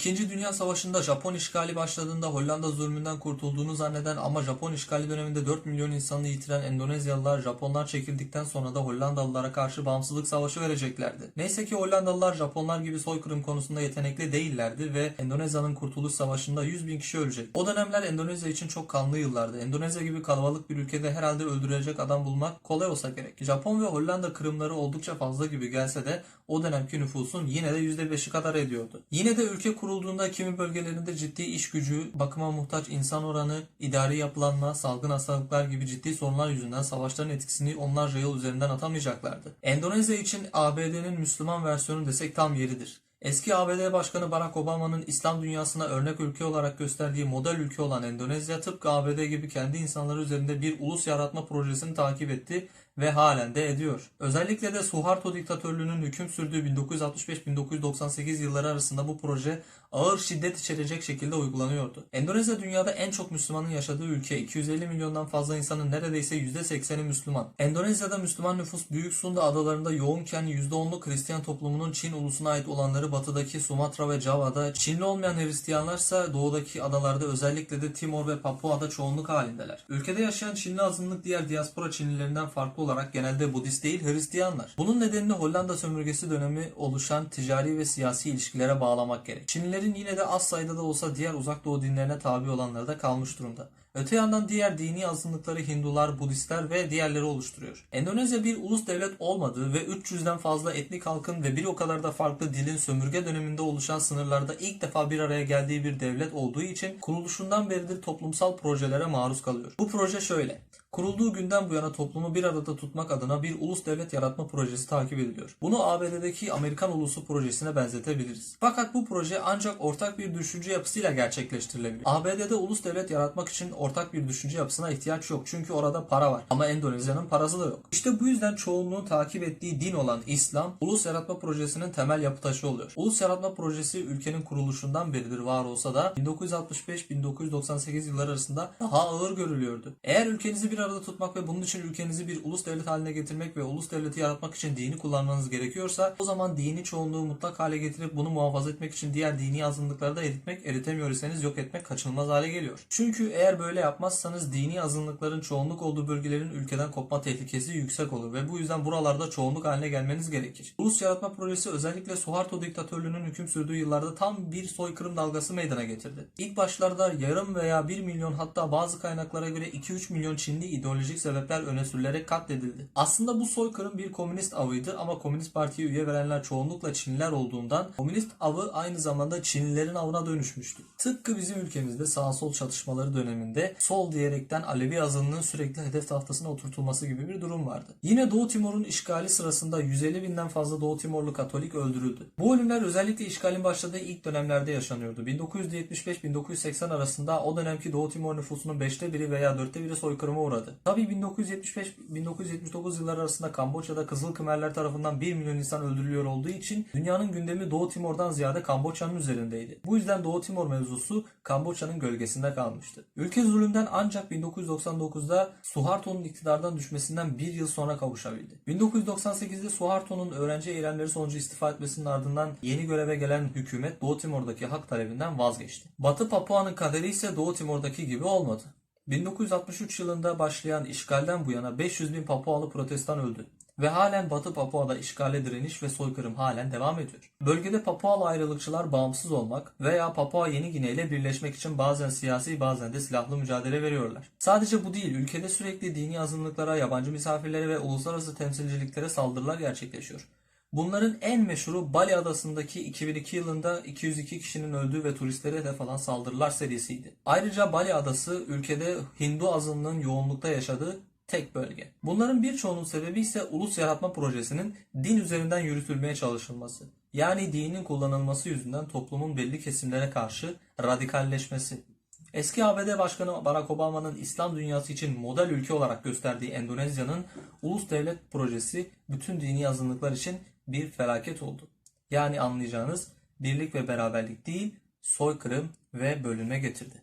İkinci Dünya Savaşı'nda Japon işgali başladığında Hollanda zulmünden kurtulduğunu zanneden ama Japon işgali döneminde 4 milyon insanı yitiren Endonezyalılar Japonlar çekildikten sonra da Hollandalılara karşı bağımsızlık savaşı vereceklerdi. Neyse ki Hollandalılar Japonlar gibi soykırım konusunda yetenekli değillerdi ve Endonezya'nın kurtuluş savaşında 100 bin kişi ölecek. O dönemler Endonezya için çok kanlı yıllardı. Endonezya gibi kalabalık bir ülkede herhalde öldürecek adam bulmak kolay olsa gerek. Japon ve Hollanda kırımları oldukça fazla gibi gelse de o dönemki nüfusun yine de %5'i kadar ediyordu. Yine de ülke kurulduğunda kimi bölgelerinde ciddi iş gücü, bakıma muhtaç insan oranı, idari yapılanma, salgın hastalıklar gibi ciddi sorunlar yüzünden savaşların etkisini onlarca yıl üzerinden atamayacaklardı. Endonezya için ABD'nin Müslüman versiyonu desek tam yeridir. Eski ABD Başkanı Barack Obama'nın İslam dünyasına örnek ülke olarak gösterdiği model ülke olan Endonezya tıpkı ABD gibi kendi insanları üzerinde bir ulus yaratma projesini takip etti ve halen de ediyor. Özellikle de Suharto diktatörlüğünün hüküm sürdüğü 1965-1998 yılları arasında bu proje ağır şiddet içerecek şekilde uygulanıyordu. Endonezya dünyada en çok Müslümanın yaşadığı ülke. 250 milyondan fazla insanın neredeyse %80'i Müslüman. Endonezya'da Müslüman nüfus Büyük Sunda adalarında yoğunken %10'luk Hristiyan toplumunun Çin ulusuna ait olanları batıdaki Sumatra ve Java'da, Çinli olmayan Hristiyanlarsa doğudaki adalarda özellikle de Timor ve Papua'da çoğunluk halindeler. Ülkede yaşayan Çinli azınlık diğer diaspora Çinlilerinden farklı olarak genelde Budist değil Hristiyanlar. Bunun nedenini Hollanda sömürgesi dönemi oluşan ticari ve siyasi ilişkilere bağlamak gerek. Çinlilerin yine de az sayıda da olsa diğer uzak doğu dinlerine tabi olanları da kalmış durumda. Öte yandan diğer dini azınlıkları Hindular, Budistler ve diğerleri oluşturuyor. Endonezya bir ulus devlet olmadığı ve 300'den fazla etnik halkın ve bir o kadar da farklı dilin sömürge döneminde oluşan sınırlarda ilk defa bir araya geldiği bir devlet olduğu için kuruluşundan beridir toplumsal projelere maruz kalıyor. Bu proje şöyle. Kurulduğu günden bu yana toplumu bir arada tutmak adına bir ulus devlet yaratma projesi takip ediliyor. Bunu ABD'deki Amerikan ulusu projesine benzetebiliriz. Fakat bu proje ancak ortak bir düşünce yapısıyla gerçekleştirilebilir. ABD'de ulus devlet yaratmak için ortak bir düşünce yapısına ihtiyaç yok. Çünkü orada para var. Ama Endonezya'nın parası da yok. İşte bu yüzden çoğunluğun takip ettiği din olan İslam, ulus yaratma projesinin temel yapı taşı oluyor. Ulus yaratma projesi ülkenin kuruluşundan beridir var olsa da 1965-1998 yılları arasında daha ağır görülüyordu. Eğer ülkenizi bir arada tutmak ve bunun için ülkenizi bir ulus devlet haline getirmek ve ulus devleti yaratmak için dini kullanmanız gerekiyorsa o zaman dini çoğunluğu mutlak hale getirip bunu muhafaza etmek için diğer dini azınlıkları da eritmek, eritemiyor iseniz yok etmek kaçınılmaz hale geliyor. Çünkü eğer böyle yapmazsanız dini azınlıkların çoğunluk olduğu bölgelerin ülkeden kopma tehlikesi yüksek olur ve bu yüzden buralarda çoğunluk haline gelmeniz gerekir. Ulus yaratma projesi özellikle Suharto diktatörlüğünün hüküm sürdüğü yıllarda tam bir soykırım dalgası meydana getirdi. İlk başlarda yarım veya 1 milyon hatta bazı kaynaklara göre 2-3 milyon Çinli ideolojik sebepler öne sürülerek katledildi. Aslında bu soykırım bir komünist avıydı ama Komünist Parti'ye üye verenler çoğunlukla Çinliler olduğundan komünist avı aynı zamanda Çinlilerin avına dönüşmüştü. Tıpkı bizim ülkemizde sağ sol çatışmaları döneminde sol diyerekten Alevi azınlığın sürekli hedef tahtasına oturtulması gibi bir durum vardı. Yine Doğu Timor'un işgali sırasında 150 binden fazla Doğu Timorlu Katolik öldürüldü. Bu ölümler özellikle işgalin başladığı ilk dönemlerde yaşanıyordu. 1975-1980 arasında o dönemki Doğu Timor nüfusunun 5'te biri veya 4'te biri soykırıma uğradı. Tabii 1975-1979 yılları arasında Kamboçya'da Kızıl Kımerler tarafından 1 milyon insan öldürülüyor olduğu için dünyanın gündemi Doğu Timor'dan ziyade Kamboçya'nın üzerindeydi. Bu yüzden Doğu Timor mevzusu Kamboçya'nın gölgesinde kalmıştı. Ülke zulümden ancak 1999'da Suharto'nun iktidardan düşmesinden bir yıl sonra kavuşabildi. 1998'de Suharto'nun öğrenci eylemleri sonucu istifa etmesinin ardından yeni göreve gelen hükümet Doğu Timor'daki hak talebinden vazgeçti. Batı Papua'nın kaderi ise Doğu Timor'daki gibi olmadı. 1963 yılında başlayan işgalden bu yana 500 bin Papualı protestan öldü. Ve halen Batı Papua'da işgale direniş ve soykırım halen devam ediyor. Bölgede Papualı ayrılıkçılar bağımsız olmak veya Papua Yeni Gine ile birleşmek için bazen siyasi bazen de silahlı mücadele veriyorlar. Sadece bu değil, ülkede sürekli dini azınlıklara, yabancı misafirlere ve uluslararası temsilciliklere saldırılar gerçekleşiyor. Bunların en meşhuru Bali Adası'ndaki 2002 yılında 202 kişinin öldüğü ve turistlere hedef alan saldırılar serisiydi. Ayrıca Bali Adası ülkede Hindu azınlığın yoğunlukta yaşadığı tek bölge. Bunların birçoğunun sebebi ise ulus yaratma projesinin din üzerinden yürütülmeye çalışılması. Yani dinin kullanılması yüzünden toplumun belli kesimlere karşı radikalleşmesi. Eski ABD Başkanı Barack Obama'nın İslam dünyası için model ülke olarak gösterdiği Endonezya'nın ulus devlet projesi bütün dini azınlıklar için bir felaket oldu. Yani anlayacağınız birlik ve beraberlik değil, soykırım ve bölünme getirdi.